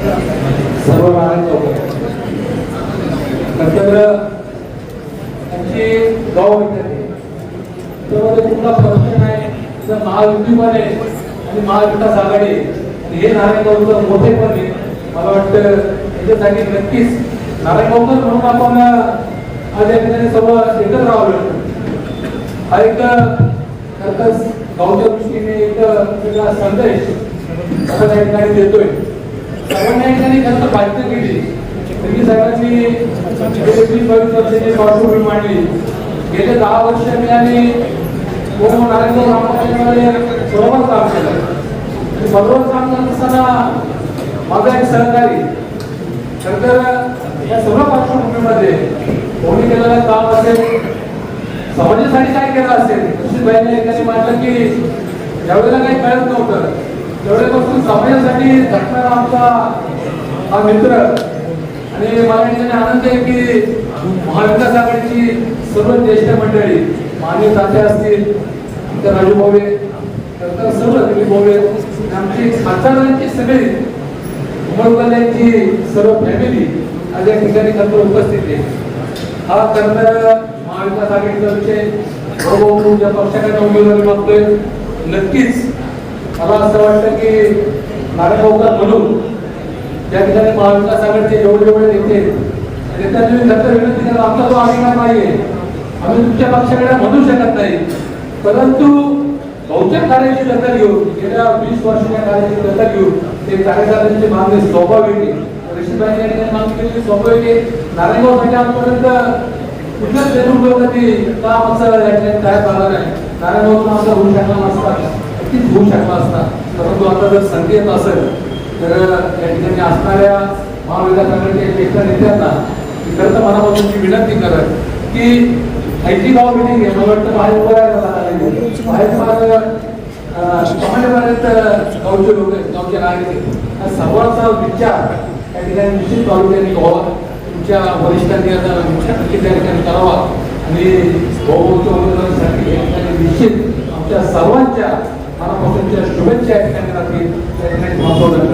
सर्व महाराज नंतर त्यांचे गाव विद्यार्थी त्यामध्ये कुठला प्रश्न नाही तर महायुती आहे आणि महाविकास आघाडी हे नारायणगावचं मोठे पण आहे. मला वाटतं याच्यासाठी नक्कीच नारायणगावकर म्हणून आपण आज या ठिकाणी सर्व एकत्र राहावं हा एक गावच्या दृष्टीने एक वेगळा संदेश आपण या ठिकाणी देतोय. सर्वांनी या ठिकाणी खरं तर केली त्यांनी साहेबांनी बावीस वर्षाची पार्श्वभूमी मांडली. गेले दहा वर्ष मी आणि पूर्ण नारायणगाव ग्रामपंचायतीमध्ये बरोबर काम केलं. बरोबर काम करत असताना माझा एक सहकारी खरं तर या सर्व पार्श्वभूमीमध्ये कोणी केलेलं काम असेल समाजासाठी काय केलं असेल निश्चित भाईने एकाने म्हटलं की ज्यावेळेला काही कळत नव्हतं. त्यावेळेपासून समाजासाठी झटणारा आमचा हा मित्र आणि मला ठिकाणी आनंद आहे की महाविकास आघाडीची सर्व ज्येष्ठ मंडळी मानवी तात्या असतील आमच्या राजू भावे नंतर सर्व दिलीप भावे आमची खासदारांची सगळी उमरकल्यांची सर्व फॅमिली आज या ठिकाणी खरं उपस्थित आहे. हा खरं महाविकास आघाडीचा विषय बरोबर पक्षाकडे उमेदवारी मागतोय नक्कीच मला असं वाटतं की नारायणगावकर म्हणून त्या ठिकाणी महाविकास आघाडीचे जेवढे जेवढे नेते नेत्यांनी मी नंतर विनंती करा आमचा तो अधिकार नाहीये. आम्ही तुमच्या पक्षाकडे म्हणू शकत नाही. परंतु बहुतेक कार्याची दखल घेऊन गेल्या वीस वर्षाच्या कार्याची दखल घेऊन ते कार्यकर्त्यांची मागणी स्वाभाविक आहे ऋषीबाई मागणी केलेली स्वाभाविक आहे नारायणगावसाठी म्हणजे आजपर्यंत कुठल्याच नेतृत्वासाठी काम असं या ठिकाणी तयार झालं नाही. नारायणगावतून असं होऊ शकला नसता. नक्कीच होऊ शकला असता परंतु आता जर संधी येत असेल तर या ठिकाणी असणाऱ्या महाविकास आघाडीच्या नेत्यांना खरं तर मनापासून मी विनंती करत की आयटी गाव मिटिंग आहे. मला वाटतं बाहेर उभं राहायला बाहेर समाजापर्यंत गावचे लोक आहेत गावचे नागरिक आहेत. हा सर्वांचा विचार त्या ठिकाणी निश्चित तालुक्याने व्हावा. तुमच्या वरिष्ठांनी आता विचार नक्की त्या ठिकाणी करावा आणि भाऊच्या उमेदवारीसाठी निश्चित आमच्या सर्वांच्या मनापासूनच्या शुभेच्छा या ठिकाणी